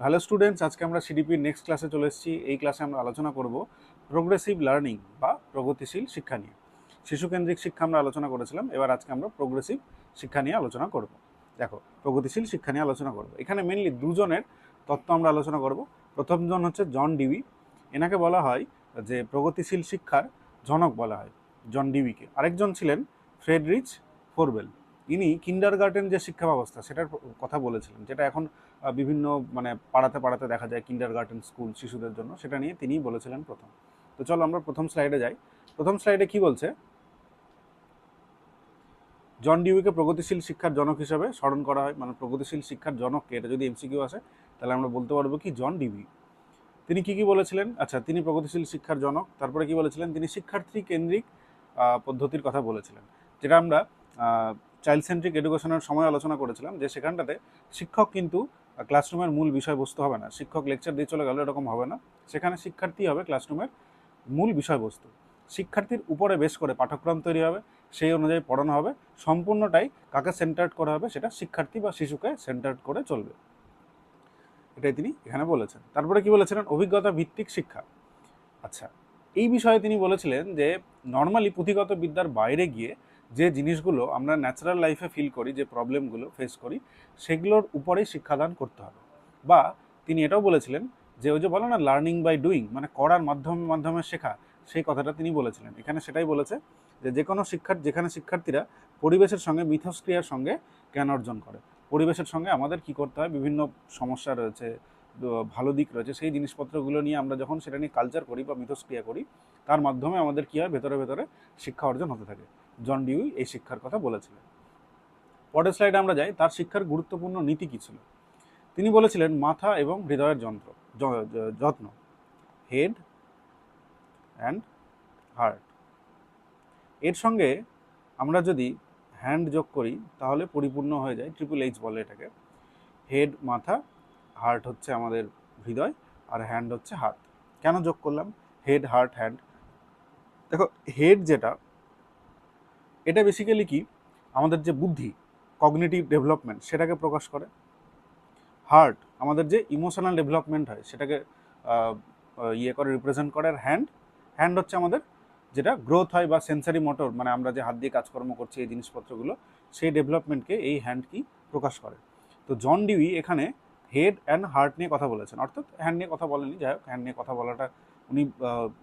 Hello students আজকে আমরা সিডিপির next ক্লাসে চলে এসেছি। এই ক্লাসে আমরা আলোচনা করব প্রোগ্রেসিভ লার্নিং বা প্রগতিশীল শিক্ষা নিয়ে। শিশুকেন্দ্রিক শিক্ষা আমরা আলোচনা করেছিলাম, এবার আজকে আমরা প্রোগ্রেসিভ শিক্ষা নিয়ে আলোচনা করব। দেখো, প্রগতিশীল শিক্ষা নিয়ে আলোচনা করব। এখানে মেনলি দুজনের তত্ত্ব আমরা আলোচনা করব। প্রথমজন হচ্ছে জন ডিবি এনাকে বলা হয় যে প্রগতিশীল শিক্ষার জনক বলা হয়, জন ডিবিকে আরেকজন ছিলেন ফ্রেডরিচ ফোরবেল। ইনি কিন্ডার গার্ডেন যে শিক্ষা ব্যবস্থা, সেটার কথা বলেছিলেন, যেটা এখন বিভিন্ন মানে পাড়াতে পাড়াতে দেখা যায় কিন্ডার গার্ডেন স্কুল শিশুদের জন্য। সেটা নিয়ে তিনিই বলেছিলেন প্রথম। তো চলো আমরা প্রথম স্লাইডে যাই। প্রথম স্লাইডে কি বলছে? জন ডিউকে প্রগতিশীল শিক্ষার জনক হিসাবে স্মরণ করা হয়। মানে প্রগতিশীল শিক্ষার জনককে এটা যদি এমসিকিউ আসে, তাহলে আমরা বলতে পারব কি? জন ডিবি তিনি কি কি বলেছিলেন? আচ্ছা তিনি প্রগতিশীল শিক্ষার জনক। তারপরে কি বলেছিলেন? তিনি শিক্ষার্থী কেন্দ্রিক পদ্ধতির কথা বলেছিলেন। যেটা আমরা চাইল্ড সেন্ট্রিক এডুকেশনের সময় আলোচনা করেছিলাম যে সেখানটাতে শিক্ষক কিন্তু ক্লাসরুমের মূল বিষয়বস্তু হবে না। শিক্ষক লেকচার দিয়ে চলে গেল, এরকম হবে না। সেখানে শিক্ষার্থী হবে ক্লাসরুমের মূল বিষয়বস্তু। শিক্ষার্থীর উপরে বেশ করে পাঠ্যক্রম তৈরি হবে, সেই অনুযায়ী পড়ানো হবে, সম্পূর্ণটাই কাকে সেন্টার্ড করা হবে সেটা শিক্ষার্থী বা শিশুকে সেন্টার্ড করে চলবে। এটাই তিনি এখানে বলেছেন। তারপরে কি বলেছিলেন? অভিজ্ঞতা ভিত্তিক শিক্ষা। আচ্ছা এই বিষয়ে তিনি বলেছিলেন যে নর্মালি পুঁথিগত বিদ্যার বাইরে গিয়ে যে জিনিসগুলো আমরা ন্যাচারাল লাইফে ফিল করি, যে প্রবলেমগুলো ফেস করি, সেগুলোর উপরেই শিক্ষাদান করতে হবে। বা তিনি এটাও বলেছিলেন যে, ওই যে বলে না লার্নিং বাই ডুইং মানে করার মাধ্যমে মাধ্যমে শেখা, সেই কথাটা তিনি বলেছিলেন। এখানে সেটাই বলেছে যে যে কোনো শিক্ষার, যেখানে শিক্ষার্থীরা পরিবেশের সঙ্গে, মিথস্ক্রিয়ার সঙ্গে জ্ঞান অর্জন করে। পরিবেশের সঙ্গে আমাদের কি করতে হয়? বিভিন্ন সমস্যা রয়েছে ভালো দিক রয়েছে, সেই জিনিসপত্রগুলো নিয়ে আমরা যখন সেটা নিয়ে কালচার করি বা মিথস্ক্রিয়া করি, তার মাধ্যমে আমাদের কি হয়? ভেতরে ভেতরে শিক্ষা অর্জন হতে থাকে। জন ডিউই এই শিক্ষার কথা বলেছিলেন। পরের স্লাইডে আমরা যাই, তার শিক্ষার গুরুত্বপূর্ণ নীতি কী ছিল? তিনি বলেছিলেন, মাথা এবং হৃদয়ের যন্ত্র যত্ন হেড অ্যান্ড হার্ট এর সঙ্গে আমরা যদি হ্যান্ড যোগ করি, তাহলে পরিপূর্ণ হয়ে যায় ট্রিপল এইচ বলে এটাকে। হেড মাথা হার্ট হচ্ছে আমাদের হৃদয়, আর হ্যান্ড হচ্ছে হাত কেন যোগ করলাম? হেড হার্ট হ্যান্ড দেখো হেড যেটা এটা বেসিক্যালি কি? আমাদের যে বুদ্ধি কগনিটিভ ডেভেলপমেন্ট সেটাকে প্রকাশ করে। হার্ট আমাদের যে ইমোশনাল ডেভেলপমেন্ট হয়, সেটাকে ইয়ে করে রিপ্রেজেন্ট করে। আর হ্যান্ড হ্যান্ড হচ্ছে আমাদের যেটা গ্রোথ হয় বা সেন্সারি মোটর মানে আমরা যে হাত দিয়ে কাজকর্ম করছি, এই জিনিসপত্রগুলো, সেই ডেভেলপমেন্টকে এই হ্যান্ড কি প্রকাশ করে। তো জন ডিউই এখানে হেড অ্যান্ড হার্ট নিয়ে কথা বলেছেন। অর্থাৎ হ্যান্ড নিয়ে কথা বলেনি যাই হোক হ্যান্ড নিয়ে কথা বলাটা উনি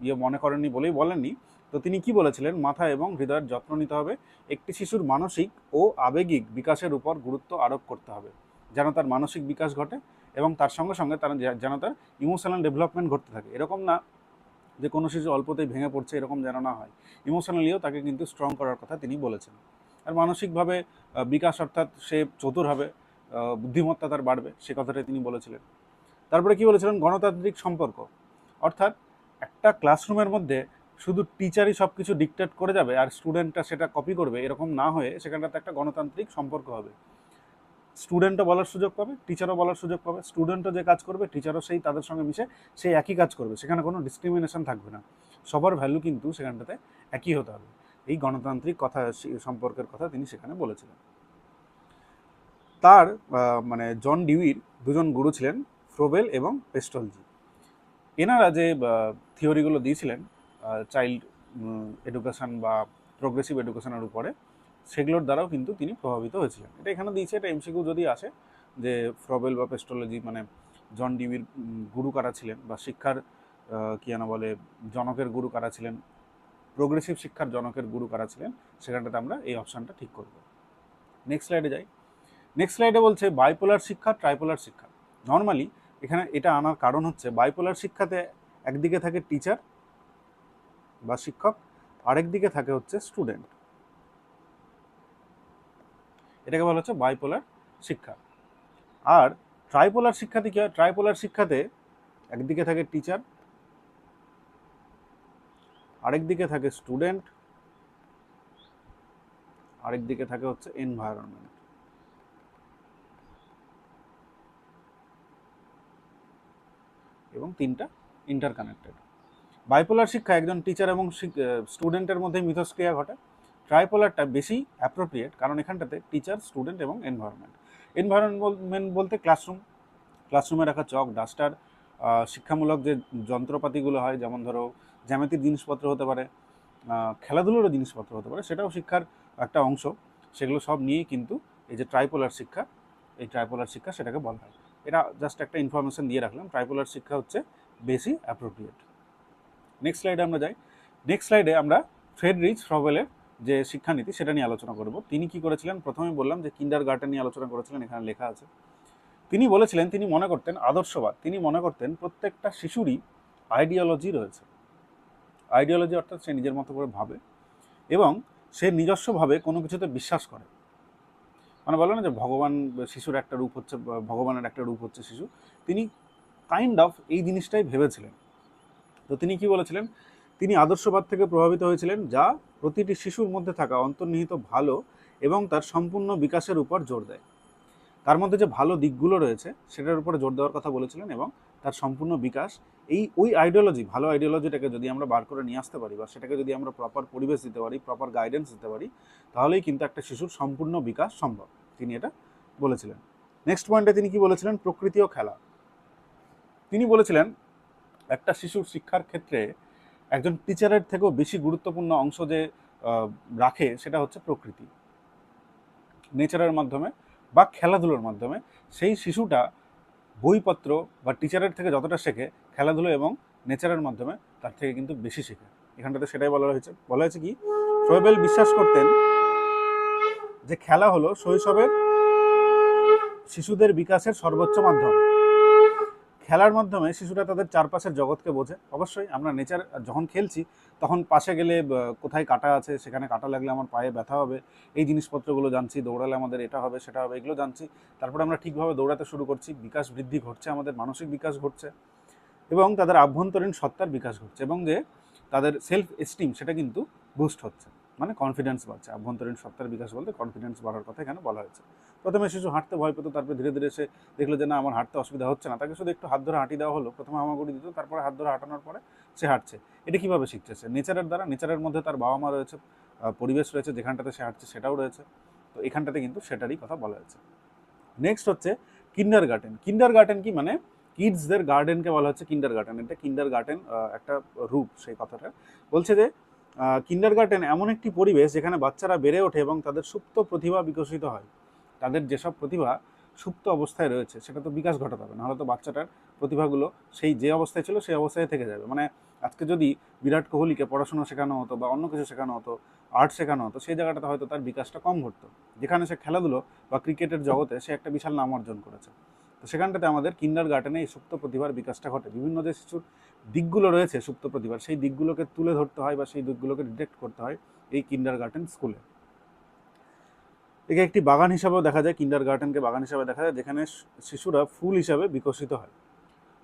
ইয়ে মনে করেননি বলেই বলেননি। তো তিনি কি বলেছিলেন? মাথা এবং হৃদয়ের যত্ন নিতে হবে। একটি শিশুর মানসিক ও আবেগিক বিকাশের উপর গুরুত্ব আরোপ করতে হবে, যেন তার মানসিক বিকাশ ঘটে এবং তার সঙ্গে সঙ্গে তার যেন তার ইমোশনাল ডেভেলপমেন্ট ঘটতে থাকে। এরকম না যে কোনো শিশু অল্পতেই ভেঙে পড়ছে, এরকম যেন না হয়। ইমোশনালিও তাকে কিন্তু স্ট্রং করার কথা তিনি বলেছেন। আর মানসিকভাবে বিকাশ অর্থাৎ সে চতুর হবে বুদ্ধিমত্তা তার বাড়বে, সে কথাটাই তিনি বলেছিলেন। তারপরে কি বলেছিলেন? গণতান্ত্রিক সম্পর্ক। অর্থাৎ একটা ক্লাসরুমের মধ্যে শুধু টিচারই সব কিছু ডিকটেট করে যাবে আর স্টুডেন্টটা সেটা কপি করবে, এরকম না হয়ে সেখানটাতে একটা গণতান্ত্রিক সম্পর্ক হবে। স্টুডেন্টও বলার সুযোগ পাবে টিচারও বলার সুযোগ পাবে স্টুডেন্টও যে কাজ করবে টিচারও সেই, তাদের সঙ্গে মিশে সেই একই কাজ করবে, সেখানে কোনো ডিসক্রিমিনেশন থাকবে না। সবার ভ্যালু কিন্তু সেখানটাতে একই হতে হবে। এই গণতান্ত্রিক কথা সম্পর্কের কথা তিনি সেখানে বলেছিলেন। তার মানে জন ডিউইর দুজন গুরু ছিলেন ফ্রোবেল এবং পেস্টলজি। এনারা যে থিওরিগুলো দিয়েছিলেন চাইল্ড এডুকেশন বা প্রোগ্রেসিভ এডুকেশনের উপরে, সেগুলোর দ্বারাও কিন্তু তিনি প্রভাবিত হয়েছিলেন। এটা এখানে দিয়েছে, এটা এমসিকিউ যদি আসে, যে ফ্রবেল বা পেস্টোলজি মানে জন ডিবির গুরু কারা ছিলেন বা শিক্ষার কি যেন বলে, জনকের গুরু কারা ছিলেন প্রোগ্রেসিভ শিক্ষার জনকের গুরু কারা ছিলেন, সেখানটাতে আমরা এই অপশানটা ঠিক করব। নেক্সট স্লাইডে যাই। নেক্সট স্লাইডে বলছে বাইপোলার শিক্ষা ট্রাইপোলার শিক্ষা। নর্মালি এখানে এটা আনার কারণ হচ্ছে বাইপোলার শিক্ষাতে একদিকে থাকে টিচার বা শিক্ষক, আরেক দিকে থাকে হচ্ছে স্টুডেন্ট এটাকে বলা হচ্ছে বাইপোলার শিক্ষা। আর ট্রাইপোলার শিক্ষাতে কি হয় ট্রাইপোলার শিক্ষাতে একদিকে থাকে টিচার আরেক দিকে থাকে স্টুডেন্ট আরেক দিকে থাকে হচ্ছে এনভায়রনমেন্ট এবং তিনটা ইন্টারকানেক্টেড বাইপোলার শিক্ষা একজন টিচার এবং স্টুডেন্টের মধ্যে মিথস্ক্রিয়া ঘটে। ট্রাইপোলারটা বেশি অ্যাপ্রোপ্রিয়েট কারণ এখানটাতে টিচার স্টুডেন্ট এবং এনভায়রনমেন্ট এনভায়রনমেন্ট বলতে ক্লাসরুম ক্লাসরুমে রাখা চক ডাস্টার শিক্ষামূলক যে যন্ত্রপাতিগুলো হয়, যেমন ধরো জ্যামিতির জিনিসপত্র হতে পারে খেলাধুলোরও জিনিসপত্র হতে পারে, সেটাও শিক্ষার একটা অংশ। সেগুলো সব নিয়েই কিন্তু এই যে ট্রাইপোলার শিক্ষা, এই ট্রাইপোলার শিক্ষা সেটাকে বলা হয়। এটা জাস্ট একটা ইনফরমেশন দিয়ে রাখলাম। ট্রাইপোলার শিক্ষা হচ্ছে বেশি অ্যাপ্রোপ্রিয়েট নেক্সট স্লাইডে আমরা যাই। নেক্সট স্লাইডে আমরা ফ্রেডরিচ ফ্রবেলের যে শিক্ষানীতি সেটা নিয়ে আলোচনা করব। তিনি কি করেছিলেন? প্রথমে বললাম যে কিন্ডার গার্ডেন নিয়ে আলোচনা করেছিলেন, এখানে লেখা আছে। তিনি বলেছিলেন, তিনি মনে করতেন, আদর্শবাদ, তিনি মনে করতেন প্রত্যেকটা শিশুরই আইডিওলজি রয়েছে। আইডিওলজি অর্থাৎ সে নিজের মতো করে ভাবে এবং সে নিজস্বভাবে কোনো কিছুতে বিশ্বাস করে। মানে বলে না যে ভগবান শিশুর একটা রূপ হচ্ছে, ভগবানের একটা রূপ হচ্ছে শিশু। তিনি কাইন্ড অফ এই জিনিসটাই ভেবেছিলেন। তো তিনি কি বলেছিলেন? তিনি আদর্শবাদ থেকে প্রভাবিত হয়েছিলেন, যা প্রতিটি শিশুর মধ্যে থাকা অন্তর্নিহিত ভালো এবং তার সম্পূর্ণ বিকাশের উপর জোর দেয়। তার মধ্যে যে ভালো দিকগুলো রয়েছে, সেটার উপরে জোর দেওয়ার কথা বলেছিলেন এবং তার সম্পূর্ণ বিকাশ, এই, ওই আইডিওলজি ভালো আইডিওলজিটাকে যদি আমরা বার করে নিয়ে আসতে পারি বা সেটাকে যদি আমরা প্রপার পরিবেশ দিতে পারি প্রপার গাইডেন্স দিতে পারি, তাহলেই কিন্তু একটা শিশুর সম্পূর্ণ বিকাশ সম্ভব, তিনি এটা বলেছিলেন। নেক্সট পয়েন্টে তিনি কি বলেছিলেন? প্রকৃতি ও খেলা। তিনি বলেছিলেন একটা শিশুর শিক্ষার ক্ষেত্রে একজন টিচারের থেকেও বেশি গুরুত্বপূর্ণ অংশ যে রাখে সেটা হচ্ছে প্রকৃতি। নেচারের মাধ্যমে বা খেলাধুলোর মাধ্যমে সেই শিশুটা বইপত্র বা টিচারের থেকে যতটা শেখে খেলাধুলো এবং নেচারের মাধ্যমে তার থেকে কিন্তু বেশি শেখে। এখানটাতে সেটাই বলা হয়েছে। বলা হয়েছে কি শোয়েবেল বিশ্বাস করতেন যে খেলা হলো শৈশবের শিশুদের বিকাশের সর্বোচ্চ মাধ্যম। খেলার মাধ্যমে শিশুরা তাদের চারপাশের জগৎকে বোঝে। অবশ্যই আমরা নেচার যখন খেলছি, তখন পাশে গেলে কোথায় কাটা আছে, সেখানে কাটা লাগলে আমার পায়ে ব্যথা হবে, এই জিনিসপত্রগুলো জানছি, দৌড়ালে আমাদের এটা হবে, সেটা হবে, এগুলো জানছি। তারপরে আমরা ঠিকভাবে দৌড়াতে শুরু করছি, বিকাশ বৃদ্ধি ঘটছে, আমাদের মানসিক বিকাশ ঘটছে এবং তাদের আভ্যন্তরীণ সত্তার বিকাশ ঘটছে এবং যে তাদের সেলফ এস্টিম সেটা কিন্তু বুস্ট হচ্ছে। মানে কনফিডেন্স বাড়ছে। আভ্যন্তরীণ সত্তার বিকাশ বলতে কনফিডেন্স বাড়ার কথা এখানে বলা হয়েছে। প্রথমে শিশু হাঁটতে ভয় পেত, তারপরে ধীরে ধীরে সে দেখল যে, না, আমার হাঁটতে অসুবিধা হচ্ছে না। তাকে শুধু একটু হাত ধরে হাঁটি দেওয়া হলো। প্রথমে হামাগুড়ি দিত, তারপরে হাত ধরে হাঁটানোর পরে সে হাঁটছে। এটা কীভাবে শিখছে? সে নেচারের দ্বারা, নেচারের মধ্যে তার বাবা মা রয়েছে পরিবেশ রয়েছে, যেখানটাতে সে হাঁটছে সেটাও রয়েছে। তো এখানটাতে কিন্তু সেটারই কথা বলা হয়েছে। নেক্সট হচ্ছে কিন্ডার গার্ডেন কিন্ডার গার্ডেন কি মানে কিডসদের গার্ডেনকে বলা হচ্ছে কিন্ডার গার্ডেন এটা কিন্ডার গার্ডেন একটা রূপ সেই কথাটা। বলছে যে কিন্ডার গার্ডেন এমন একটি পরিবেশ যেখানে বাচ্চারা বেড়ে ওঠে এবং তাদের সুপ্ত প্রতিভা বিকশিত হয়। তাদের যেসব প্রতিভা সুপ্ত অবস্থায় রয়েছে, সেটা তো বিকাশ ঘটাতে হবে, নাহলে তো বাচ্চাটার প্রতিভাগুলো সেই যে অবস্থায় ছিল সেই অবস্থায় থেকে যাবে। মানে আজকে যদি বিরাট কোহলিকে পড়াশোনা শেখানো হতো বা অন্য কিছু শেখানো হতো আর্ট শেখানো হতো, সেই জায়গাটাতে হয়তো তার বিকাশটা কম ঘটতো। যেখানে সে খেলাধুলো বা ক্রিকেটের জগতে সে একটা বিশাল নাম অর্জন করেছে। তো সেখানটাতে আমাদের কিন্ডার গার্ডেনে এই সুপ্ত প্রতিভার বিকাশটা ঘটে। বিভিন্ন যে শিশুর দিকগুলো রয়েছে সুপ্ত প্রতিভার, সেই দিকগুলোকে তুলে ধরতে হয় বা সেই দিকগুলোকে ডিটেক্ট করতে হয় এই কিন্ডার গার্ডেন স্কুলে একে একটি বাগান হিসাবেও দেখা যায় কিন্ডার গার্ডেনকে বাগান হিসাবে দেখা যায়, যেখানে শিশুরা ফুল হিসাবে বিকশিত হয়।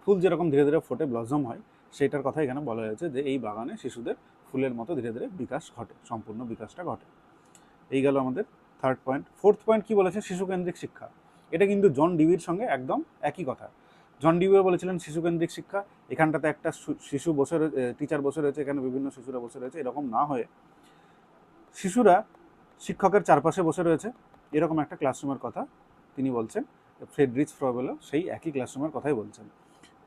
ফুল যেরকম ধীরে ধীরে ফোটে ব্লজম হয়, সেইটার কথা এখানে বলা হয়েছে যে এই বাগানে শিশুদের ফুলের মতো ধীরে ধীরে বিকাশ ঘটে, সম্পূর্ণ বিকাশটা ঘটে। এই গেল আমাদের থার্ড পয়েন্ট ফোর্থ পয়েন্ট কি বলেছে? শিশুকেন্দ্রিক শিক্ষা। এটা কিন্তু জন ডিবির সঙ্গে একদম একই কথা। জন ডিবিও বলেছিলেন শিশুকেন্দ্রিক শিক্ষা, এখানটাতে একটা শিশু বসে টিচার বসে রয়েছে, এখানে বিভিন্ন শিশুরা বসে রয়েছে, এরকম না হয়ে শিশুরা শিক্ষকের চারপাশে বসে রয়েছে, এরকম একটা ক্লাসরুমের কথা তিনি বলছেন, ফ্রেডরিচ ফ্রবেলও সেই একই ক্লাসরুমের কথাই বলছেন।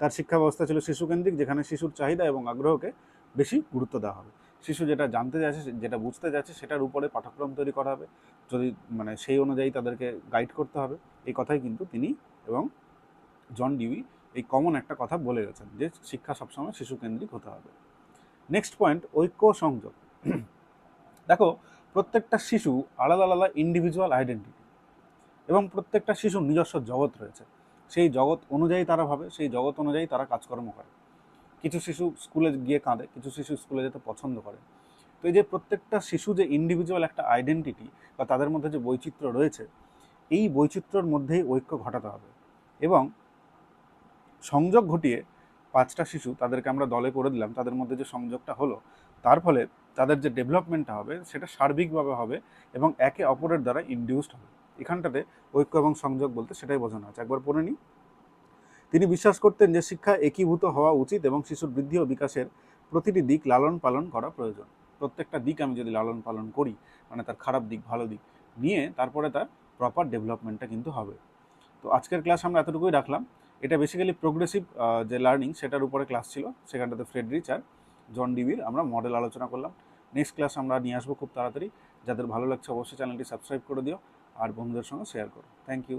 তার শিক্ষা ব্যবস্থা ছিল শিশুকেন্দ্রিক, যেখানে শিশুর চাহিদা এবং আগ্রহকে বেশি গুরুত্ব দেওয়া হবে। শিশু যেটা জানতে যাচ্ছে যেটা বুঝতে যাচ্ছে সেটার উপরে পাঠ্যক্রম তৈরি করা হবে। যদি মানে সেই অনুযায়ী তাদেরকে গাইড করতে হবে। এই কথাই কিন্তু তিনি এবং জন ডিউই এই কমন একটা কথা বলে গেছেন যে শিক্ষা সবসময় শিশুকেন্দ্রিক হতে হবে। নেক্সট পয়েন্ট ঐক্য সংযোগ। দেখো, প্রত্যেকটা শিশু আলাদা আলাদা ইন্ডিভিজুয়াল আইডেন্টিটি এবং প্রত্যেকটা শিশুর নিজস্ব জগৎ রয়েছে। সেই জগৎ অনুযায়ী তারা ভাবে, সেই জগৎ অনুযায়ী তারা কাজকর্ম করে। কিছু শিশু স্কুলে গিয়ে কাঁদে, কিছু শিশু স্কুলে যেতে পছন্দ করে। তো এই যে প্রত্যেকটা শিশু যে ইন্ডিভিজুয়াল একটা আইডেন্টিটি বা তাদের মধ্যে যে বৈচিত্র্য রয়েছে, এই বৈচিত্র্যর মধ্যেই ঐক্য ঘটাতে হবে। এবং সংযোগ ঘটিয়ে পাঁচটা শিশু তাদেরকে আমরা দলে করে দিলাম, তাদের মধ্যে যে সংযোগটা হলো, তার ফলে তাদের যে ডেভেলপমেন্টটা হবে সেটা সার্বিকভাবে হবে এবং একে অপরের দ্বারা ইনডিউসড হবে। এখানটাতে ঐক্য এবং সংযোগ বলতে সেটাই বোঝানো আছে। একবার পড়ে নিই। তিনি বিশ্বাস করতেন যে শিক্ষা একীভূত হওয়া উচিত এবং শিশুর বৃদ্ধি ও বিকাশের প্রতিটি দিক লালন পালন করা প্রয়োজন। প্রত্যেকটা দিক আমি যদি লালন পালন করি মানে তার খারাপ দিক, ভালো দিক নিয়ে তারপরে তার প্রপার ডেভেলপমেন্টটা কিন্তু হবে। তো আজকের ক্লাস আমরা এতটুকুই রাখলাম। এটা বেসিক্যালি প্রোগ্রেসিভ যে লার্নিং সেটার উপরে ক্লাস ছিল, সেখানটাতে ফ্রেডরিচ আর জন ডিভির আমরা মডেল আলোচনা করলাম। নেক্সট ক্লাস আমরা নিয়ে আসব খুব তাড়াতাড়ি। যাদের ভালো লাগছে অবশ্যই চ্যানেলটি সাবস্ক্রাইব করে দিও আর বন্ধুদের সঙ্গে শেয়ার করো। Thank you